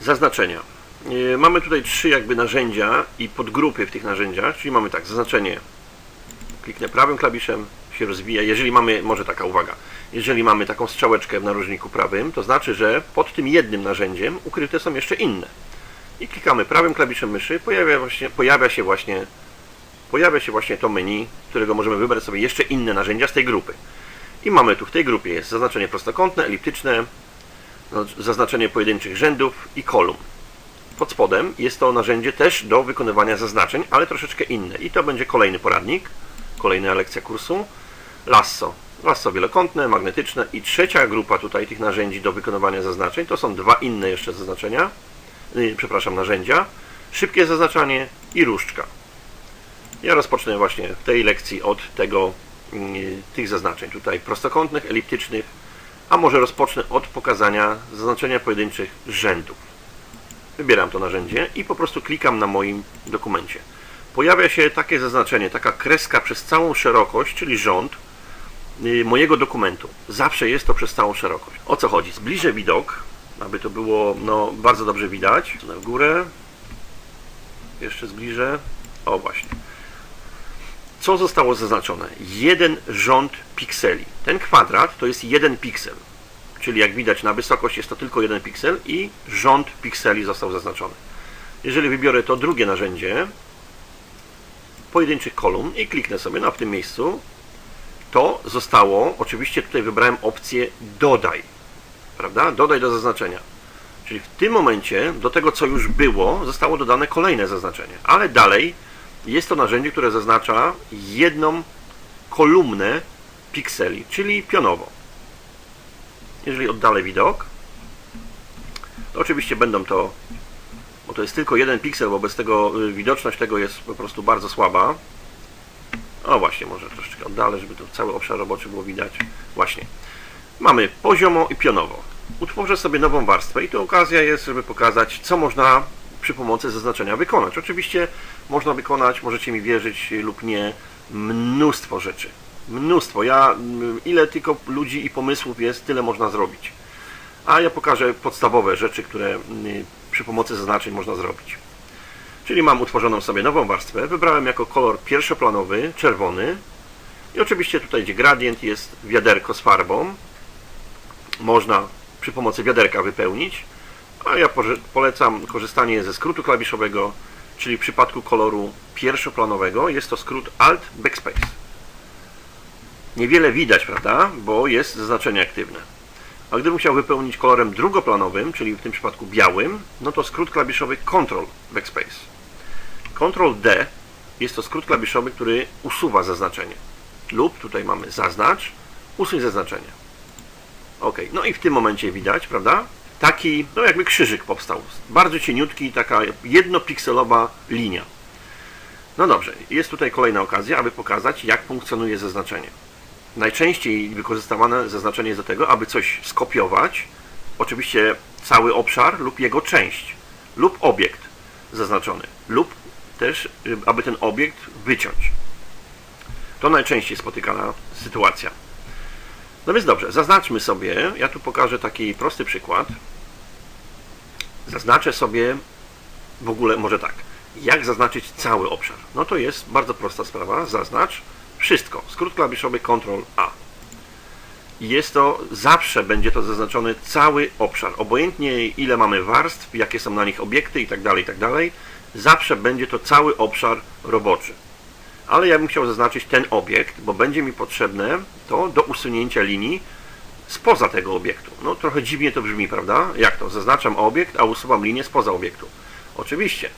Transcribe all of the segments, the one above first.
Zaznaczenia. Yy, Mamy tutaj trzy jakby narzędzia i podgrupy w tych narzędziach, czyli mamy tak, zaznaczenie. Kliknę prawym klawiszem, się rozwija. Jeżeli mamy, może taka uwaga, jeżeli mamy taką strzałeczkę w narożniku prawym, to znaczy, że pod tym jednym narzędziem ukryte są jeszcze inne. I klikamy prawym klawiszem myszy, pojawia, właśnie, pojawia się właśnie pojawia się właśnie to menu, którego możemy wybrać sobie jeszcze inne narzędzia z tej grupy. I mamy tu w tej grupie jest zaznaczenie prostokątne, eliptyczne, zaznaczenie pojedynczych rzędów i kolumn. Pod spodem jest to narzędzie też do wykonywania zaznaczeń, ale troszeczkę inne. I to będzie kolejny poradnik, kolejna lekcja kursu. Lasso. Lasso wielokątne, magnetyczne i trzecia grupa tutaj tych narzędzi do wykonywania zaznaczeń to są dwa inne jeszcze zaznaczenia, yy, przepraszam, narzędzia. Szybkie zaznaczanie i różdżka. Ja rozpocznę właśnie w tej lekcji od tego, mm, tych zaznaczeń tutaj prostokątnych, eliptycznych, a może rozpocznę od pokazania zaznaczenia pojedynczych rzędów. Wybieram to narzędzie i po prostu klikam na moim dokumencie. Pojawia się takie zaznaczenie, taka kreska przez całą szerokość, czyli rząd y, mojego dokumentu. Zawsze jest to przez całą szerokość. O co chodzi? Zbliżę widok, aby to było no, bardzo dobrze widać. Na górę. Jeszcze zbliżę. O właśnie co zostało zaznaczone? Jeden rząd pikseli. Ten kwadrat to jest jeden piksel. Czyli jak widać na wysokość jest to tylko jeden piksel i rząd pikseli został zaznaczony. Jeżeli wybiorę to drugie narzędzie, pojedynczych kolumn i kliknę sobie na w tym miejscu, to zostało, oczywiście tutaj wybrałem opcję dodaj, prawda? Dodaj do zaznaczenia. Czyli w tym momencie do tego, co już było, zostało dodane kolejne zaznaczenie, ale dalej jest to narzędzie, które zaznacza jedną kolumnę pikseli, czyli pionowo. Jeżeli oddalę widok, to oczywiście będą to, bo to jest tylko jeden piksel, wobec tego y, widoczność tego jest po prostu bardzo słaba. O właśnie, może troszeczkę oddalę, żeby to cały obszar roboczy było widać. Właśnie. Mamy poziomo i pionowo. Utworzę sobie nową warstwę i to okazja jest, żeby pokazać, co można przy pomocy zaznaczenia wykonać. Oczywiście można wykonać, możecie mi wierzyć lub nie, mnóstwo rzeczy. Mnóstwo. Ja, ile tylko ludzi i pomysłów jest, tyle można zrobić. A ja pokażę podstawowe rzeczy, które przy pomocy zaznaczeń można zrobić. Czyli mam utworzoną sobie nową warstwę. Wybrałem jako kolor pierwszoplanowy, czerwony. I oczywiście tutaj, gdzie gradient jest wiaderko z farbą, można przy pomocy wiaderka wypełnić. A ja polecam korzystanie ze skrótu klawiszowego, czyli w przypadku koloru pierwszoplanowego jest to skrót Alt Backspace. Niewiele widać, prawda, bo jest zaznaczenie aktywne. A gdybym chciał wypełnić kolorem drugoplanowym, czyli w tym przypadku białym, no to skrót klawiszowy Ctrl Backspace. Ctrl D jest to skrót klawiszowy, który usuwa zaznaczenie. Lub tutaj mamy zaznacz, usuń zaznaczenie. Ok, no i w tym momencie widać, prawda, taki, no jakby krzyżyk powstał. Bardzo cieniutki, taka jednopikselowa linia. No dobrze, jest tutaj kolejna okazja, aby pokazać, jak funkcjonuje zaznaczenie. Najczęściej wykorzystywane zaznaczenie jest do tego, aby coś skopiować, oczywiście cały obszar lub jego część, lub obiekt zaznaczony, lub też, aby ten obiekt wyciąć. To najczęściej spotykana sytuacja. No więc dobrze, zaznaczmy sobie, ja tu pokażę taki prosty przykład. Zaznaczę sobie w ogóle, może tak, jak zaznaczyć cały obszar. No to jest bardzo prosta sprawa, zaznacz wszystko, skrót klawiszowy Ctrl A. I jest to, zawsze będzie to zaznaczony cały obszar, obojętnie ile mamy warstw, jakie są na nich obiekty itd., itd., zawsze będzie to cały obszar roboczy ale ja bym chciał zaznaczyć ten obiekt, bo będzie mi potrzebne to do usunięcia linii spoza tego obiektu. No trochę dziwnie to brzmi, prawda? Jak to? Zaznaczam obiekt, a usuwam linię spoza obiektu. Oczywiście.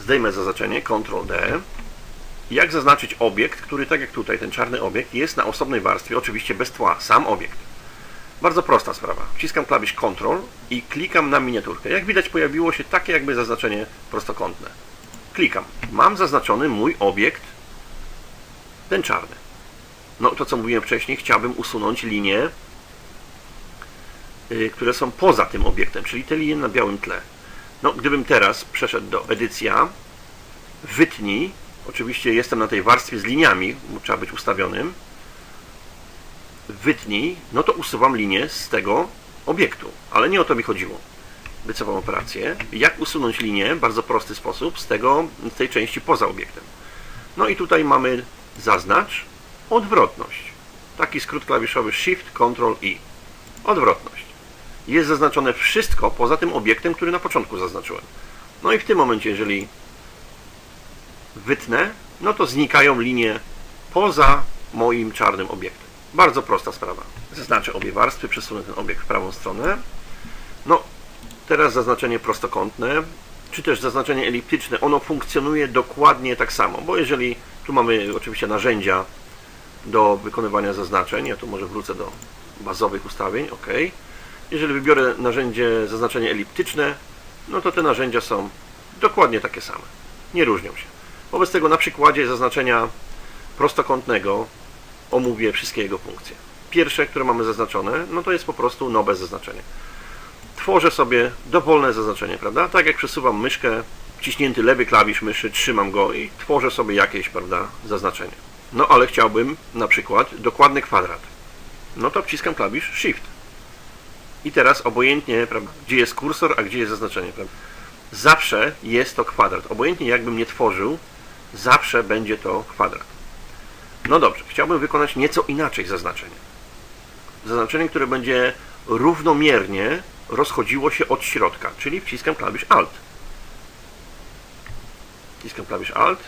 Zdejmę zaznaczenie, Ctrl D. Jak zaznaczyć obiekt, który tak jak tutaj, ten czarny obiekt, jest na osobnej warstwie, oczywiście bez tła, sam obiekt. Bardzo prosta sprawa. Wciskam klawisz Ctrl i klikam na miniaturkę. Jak widać pojawiło się takie jakby zaznaczenie prostokątne. Klikam. Mam zaznaczony mój obiekt, ten czarny. No to co mówiłem wcześniej, chciałbym usunąć linie, yy, które są poza tym obiektem, czyli te linie na białym tle. No, gdybym teraz przeszedł do edycja, wytnij, oczywiście jestem na tej warstwie z liniami, trzeba być ustawionym, wytnij, no to usuwam linię z tego obiektu, ale nie o to mi chodziło. wycofam operację. Jak usunąć linię? Bardzo prosty sposób z, tego, z tej części poza obiektem. No i tutaj mamy zaznacz odwrotność. Taki skrót klawiszowy Shift Ctrl I. Odwrotność. Jest zaznaczone wszystko poza tym obiektem, który na początku zaznaczyłem. No i w tym momencie, jeżeli wytnę, no to znikają linie poza moim czarnym obiektem. Bardzo prosta sprawa. Zaznaczę obie warstwy, przesunę ten obiekt w prawą stronę. No, teraz zaznaczenie prostokątne, czy też zaznaczenie eliptyczne, ono funkcjonuje dokładnie tak samo, bo jeżeli tu mamy oczywiście narzędzia do wykonywania zaznaczeń, ja tu może wrócę do bazowych ustawień, ok. Jeżeli wybiorę narzędzie zaznaczenie eliptyczne, no to te narzędzia są dokładnie takie same. Nie różnią się. Wobec tego na przykładzie zaznaczenia prostokątnego omówię wszystkie jego funkcje. Pierwsze, które mamy zaznaczone, no to jest po prostu no bez zaznaczenia. Tworzę sobie dowolne zaznaczenie, prawda? Tak jak przesuwam myszkę, wciśnięty lewy klawisz myszy, trzymam go i tworzę sobie jakieś, prawda, zaznaczenie. No ale chciałbym na przykład dokładny kwadrat. No to wciskam klawisz Shift. I teraz obojętnie, prawda, gdzie jest kursor, a gdzie jest zaznaczenie, prawda? Zawsze jest to kwadrat. Obojętnie jakbym nie tworzył, zawsze będzie to kwadrat. No dobrze, chciałbym wykonać nieco inaczej zaznaczenie. Zaznaczenie, które będzie równomiernie rozchodziło się od środka, czyli wciskam klawisz Alt. Wciskam klawisz Alt.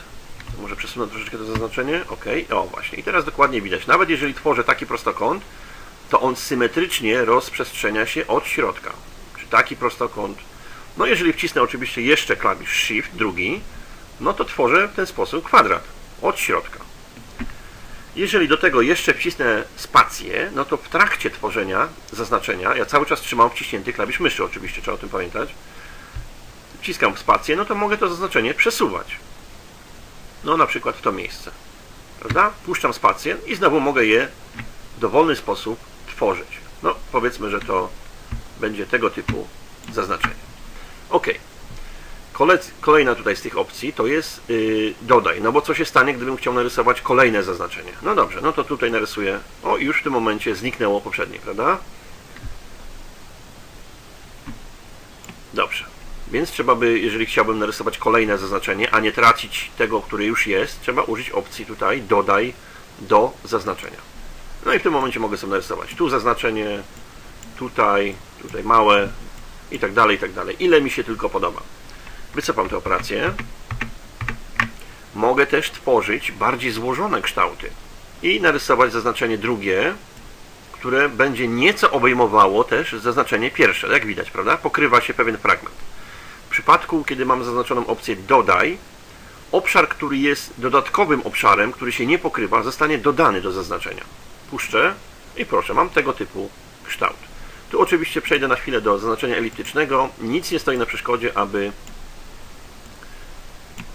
Może przesunę troszeczkę to zaznaczenie. OK. O, właśnie. I teraz dokładnie widać. Nawet jeżeli tworzę taki prostokąt, to on symetrycznie rozprzestrzenia się od środka. Czy taki prostokąt. No jeżeli wcisnę oczywiście jeszcze klawisz Shift, drugi, no to tworzę w ten sposób kwadrat od środka. Jeżeli do tego jeszcze wcisnę spację, no to w trakcie tworzenia zaznaczenia, ja cały czas trzymam wciśnięty klawisz myszy, oczywiście trzeba o tym pamiętać. Wciskam spację, no to mogę to zaznaczenie przesuwać. No na przykład w to miejsce. Prawda? Puszczam spację i znowu mogę je w dowolny sposób tworzyć. No powiedzmy, że to będzie tego typu zaznaczenie. OK. Kolejna tutaj z tych opcji to jest yy, dodaj, no bo co się stanie, gdybym chciał narysować kolejne zaznaczenie? No dobrze, no to tutaj narysuję, o już w tym momencie zniknęło poprzednie, prawda? Dobrze, więc trzeba by, jeżeli chciałbym narysować kolejne zaznaczenie, a nie tracić tego, który już jest, trzeba użyć opcji tutaj dodaj do zaznaczenia. No i w tym momencie mogę sobie narysować tu zaznaczenie, tutaj, tutaj małe i tak dalej, i tak dalej. Ile mi się tylko podoba. Wycofam tę operację. Mogę też tworzyć bardziej złożone kształty i narysować zaznaczenie drugie, które będzie nieco obejmowało też zaznaczenie pierwsze. Jak widać, prawda? Pokrywa się pewien fragment. Przypadku, kiedy mam zaznaczoną opcję dodaj, obszar, który jest dodatkowym obszarem, który się nie pokrywa, zostanie dodany do zaznaczenia. Puszczę i proszę, mam tego typu kształt. Tu oczywiście przejdę na chwilę do zaznaczenia eliptycznego. Nic nie stoi na przeszkodzie, aby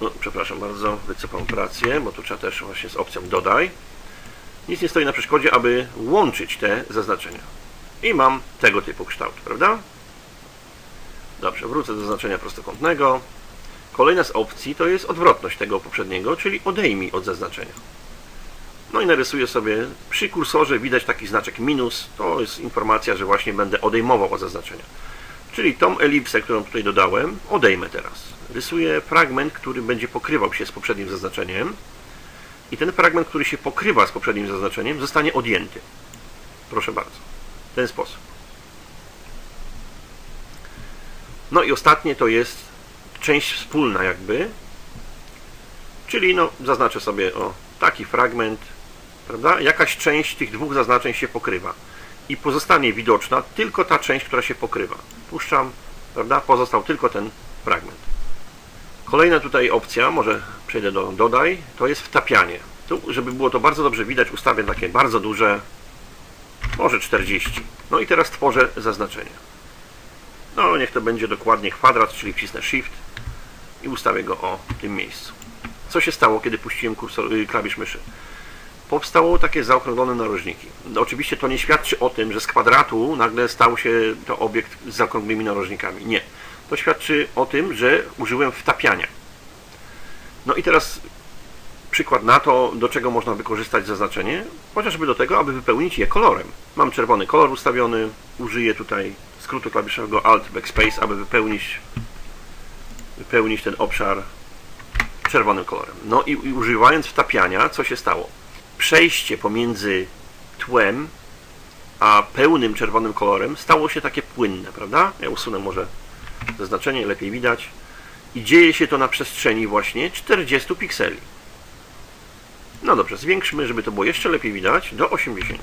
no, przepraszam bardzo, wycofam operację, bo tu trzeba też właśnie z opcją dodaj. Nic nie stoi na przeszkodzie, aby łączyć te zaznaczenia. I mam tego typu kształt, prawda? Dobrze, wrócę do zaznaczenia prostokątnego. Kolejna z opcji to jest odwrotność tego poprzedniego, czyli odejmij od zaznaczenia. No i narysuję sobie, przy kursorze widać taki znaczek minus, to jest informacja, że właśnie będę odejmował od zaznaczenia. Czyli tą elipsę, którą tutaj dodałem, odejmę teraz rysuję fragment, który będzie pokrywał się z poprzednim zaznaczeniem i ten fragment, który się pokrywa z poprzednim zaznaczeniem, zostanie odjęty. Proszę bardzo. W ten sposób. No i ostatnie to jest część wspólna jakby, czyli no, zaznaczę sobie o taki fragment, prawda? Jakaś część tych dwóch zaznaczeń się pokrywa i pozostanie widoczna tylko ta część, która się pokrywa. Puszczam, prawda? Pozostał tylko ten fragment. Kolejna tutaj opcja, może przejdę do dodaj, to jest wtapianie. Tu, żeby było to bardzo dobrze widać, ustawię takie bardzo duże, może 40. No i teraz tworzę zaznaczenie. No, niech to będzie dokładnie kwadrat, czyli wcisnę Shift i ustawię go o tym miejscu. Co się stało, kiedy puściłem kursor, y, klawisz myszy? Powstało takie zaokrąglone narożniki. No, oczywiście to nie świadczy o tym, że z kwadratu nagle stał się to obiekt z zaokrągłymi narożnikami. Nie to świadczy o tym, że użyłem wtapiania. No i teraz przykład na to, do czego można wykorzystać zaznaczenie, chociażby do tego, aby wypełnić je kolorem. Mam czerwony kolor ustawiony, użyję tutaj skrótu klawiszowego Alt Backspace, aby wypełnić, wypełnić ten obszar czerwonym kolorem. No i, i używając wtapiania, co się stało? Przejście pomiędzy tłem a pełnym czerwonym kolorem stało się takie płynne, prawda? Ja usunę może zaznaczenie, lepiej widać. I dzieje się to na przestrzeni właśnie 40 pikseli. No dobrze, zwiększmy, żeby to było jeszcze lepiej widać, do 80.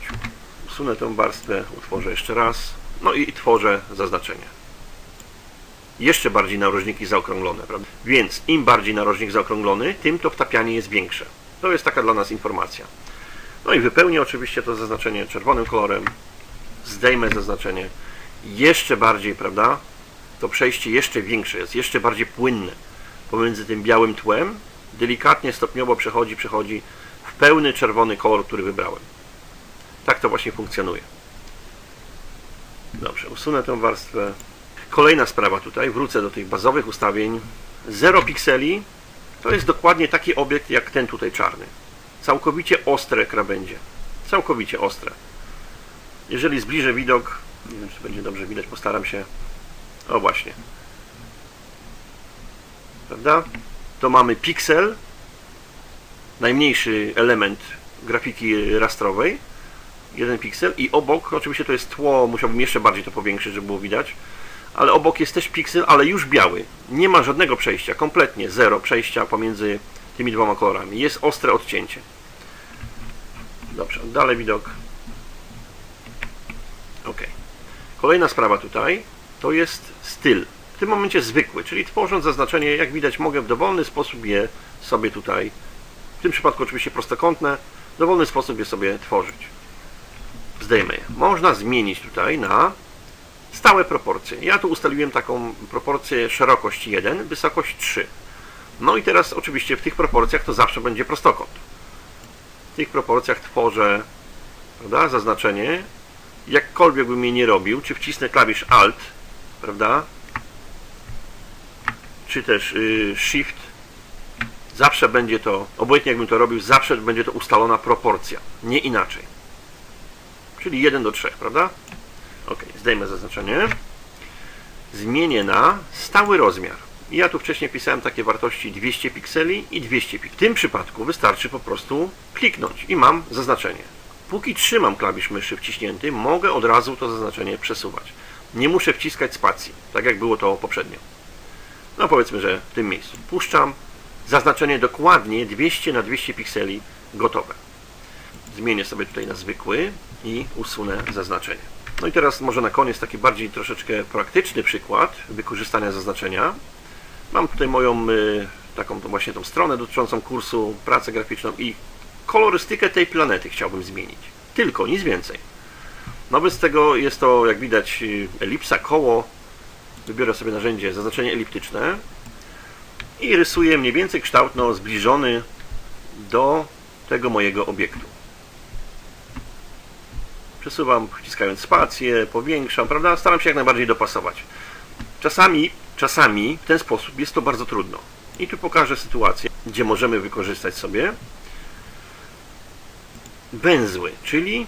Usunę tę warstwę, utworzę jeszcze raz, no i tworzę zaznaczenie. Jeszcze bardziej narożniki zaokrąglone, prawda? Więc im bardziej narożnik zaokrąglony, tym to wtapianie jest większe. To jest taka dla nas informacja. No i wypełnię oczywiście to zaznaczenie czerwonym kolorem, zdejmę zaznaczenie jeszcze bardziej, prawda? To przejście jeszcze większe jest, jeszcze bardziej płynne pomiędzy tym białym tłem, delikatnie, stopniowo przechodzi, przechodzi pełny czerwony kolor, który wybrałem. Tak to właśnie funkcjonuje. Dobrze, usunę tę warstwę. Kolejna sprawa tutaj, wrócę do tych bazowych ustawień. 0 pikseli to jest dokładnie taki obiekt jak ten tutaj czarny. Całkowicie ostre krawędzie. Całkowicie ostre. Jeżeli zbliżę widok, nie wiem czy będzie dobrze widać, postaram się. O właśnie. Prawda? To mamy piksel, najmniejszy element grafiki rastrowej, jeden piksel i obok, oczywiście to jest tło, musiałbym jeszcze bardziej to powiększyć, żeby było widać, ale obok jest też piksel, ale już biały. Nie ma żadnego przejścia, kompletnie zero przejścia pomiędzy tymi dwoma kolorami. Jest ostre odcięcie. Dobrze, dalej widok. Ok. Kolejna sprawa tutaj to jest styl. W tym momencie zwykły, czyli tworząc zaznaczenie, jak widać, mogę w dowolny sposób je sobie tutaj, tym przypadku oczywiście prostokątne, w dowolny sposób je sobie tworzyć. Zdejmę je. Można zmienić tutaj na stałe proporcje. Ja tu ustaliłem taką proporcję szerokość 1, wysokość 3. No i teraz oczywiście w tych proporcjach to zawsze będzie prostokąt. W tych proporcjach tworzę prawda, zaznaczenie. Jakkolwiek bym je nie robił, czy wcisnę klawisz Alt, prawda, czy też y, Shift, zawsze będzie to, obojętnie jakbym to robił, zawsze będzie to ustalona proporcja, nie inaczej. Czyli 1 do 3, prawda? Ok, zdejmę zaznaczenie. Zmienię na stały rozmiar. Ja tu wcześniej pisałem takie wartości 200 pikseli i 200 pikseli. W tym przypadku wystarczy po prostu kliknąć i mam zaznaczenie. Póki trzymam klawisz myszy wciśnięty, mogę od razu to zaznaczenie przesuwać. Nie muszę wciskać spacji, tak jak było to poprzednio. No powiedzmy, że w tym miejscu. Puszczam zaznaczenie dokładnie 200 na 200 pikseli gotowe. Zmienię sobie tutaj na zwykły i usunę zaznaczenie. No i teraz może na koniec taki bardziej troszeczkę praktyczny przykład wykorzystania zaznaczenia. Mam tutaj moją y, taką to właśnie tą stronę dotyczącą kursu, pracę graficzną i kolorystykę tej planety chciałbym zmienić. Tylko, nic więcej. No bez tego jest to, jak widać, y, elipsa, koło. Wybiorę sobie narzędzie zaznaczenie eliptyczne i rysuję mniej więcej kształt no, zbliżony do tego mojego obiektu. Przesuwam, wciskając spację, powiększam, prawda? Staram się jak najbardziej dopasować. Czasami, czasami w ten sposób jest to bardzo trudno. I tu pokażę sytuację, gdzie możemy wykorzystać sobie węzły, czyli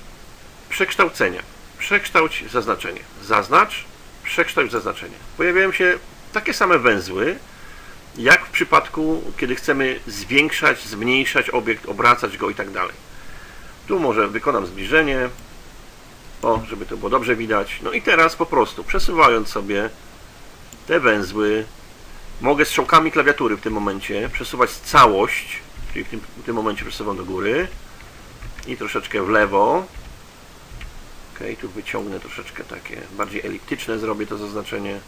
przekształcenia. Przekształć zaznaczenie. Zaznacz, przekształć zaznaczenie. Pojawiają się takie same węzły, jak w przypadku, kiedy chcemy zwiększać, zmniejszać obiekt, obracać go i tak dalej. Tu może wykonam zbliżenie, o, żeby to było dobrze widać. No i teraz po prostu przesuwając sobie te węzły, mogę strzałkami klawiatury w tym momencie przesuwać całość, czyli w tym, w tym momencie przesuwam do góry i troszeczkę w lewo. Ok, tu wyciągnę troszeczkę takie bardziej eliptyczne, zrobię to zaznaczenie.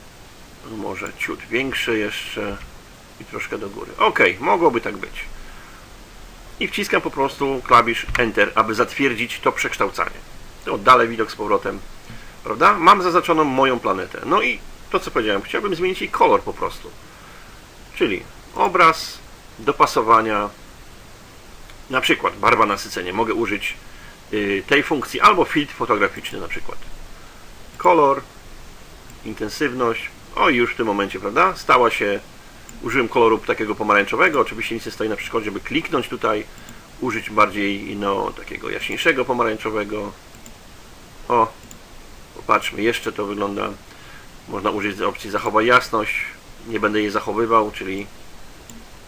No może ciut większe jeszcze i troszkę do góry. Ok, mogłoby tak być. I wciskam po prostu klawisz Enter, aby zatwierdzić to przekształcanie. Oddalę widok z powrotem. Prawda? Mam zaznaczoną moją planetę. No i to co powiedziałem, chciałbym zmienić jej kolor po prostu. Czyli obraz, dopasowania, na przykład barwa nasycenia. Mogę użyć y, tej funkcji albo filtr fotograficzny na przykład. Kolor, intensywność. O już w tym momencie, prawda? Stała się Użyłem koloru takiego pomarańczowego. Oczywiście nic nie stoi na przeszkodzie, żeby kliknąć tutaj, użyć bardziej no, takiego jaśniejszego pomarańczowego. O, popatrzmy, jeszcze to wygląda. Można użyć opcji zachowaj jasność. Nie będę jej zachowywał, czyli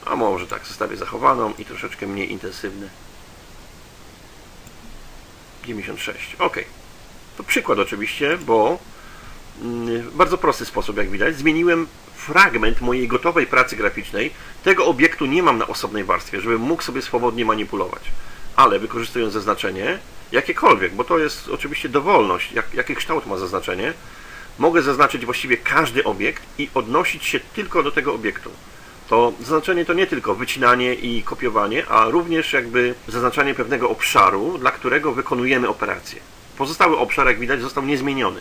a może tak, zostawię zachowaną i troszeczkę mniej intensywny. 96. Ok. To przykład oczywiście, bo mm, bardzo prosty sposób, jak widać, zmieniłem fragment mojej gotowej pracy graficznej. Tego obiektu nie mam na osobnej warstwie, żebym mógł sobie swobodnie manipulować. Ale wykorzystując zaznaczenie, jakiekolwiek, bo to jest oczywiście dowolność, jak, jaki kształt ma zaznaczenie, mogę zaznaczyć właściwie każdy obiekt i odnosić się tylko do tego obiektu. To zaznaczenie to nie tylko wycinanie i kopiowanie, a również jakby zaznaczanie pewnego obszaru, dla którego wykonujemy operację. Pozostały obszar, jak widać, został niezmieniony.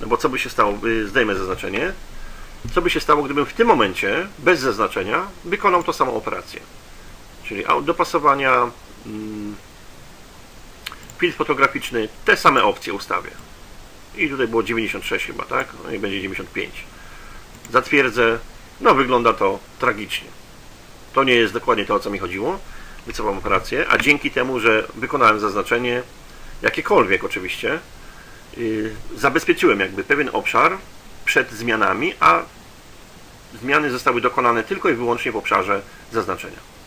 No bo co by się stało, zdejmę zaznaczenie, co by się stało, gdybym w tym momencie, bez zaznaczenia, wykonał tą samą operację. Czyli dopasowania, mm, film fotograficzny, te same opcje ustawię. I tutaj było 96 chyba, tak? No i będzie 95. Zatwierdzę. No wygląda to tragicznie. To nie jest dokładnie to, o co mi chodziło. Wycofam operację, a dzięki temu, że wykonałem zaznaczenie, jakiekolwiek oczywiście, yy, zabezpieczyłem jakby pewien obszar przed zmianami, a zmiany zostały dokonane tylko i wyłącznie w obszarze zaznaczenia.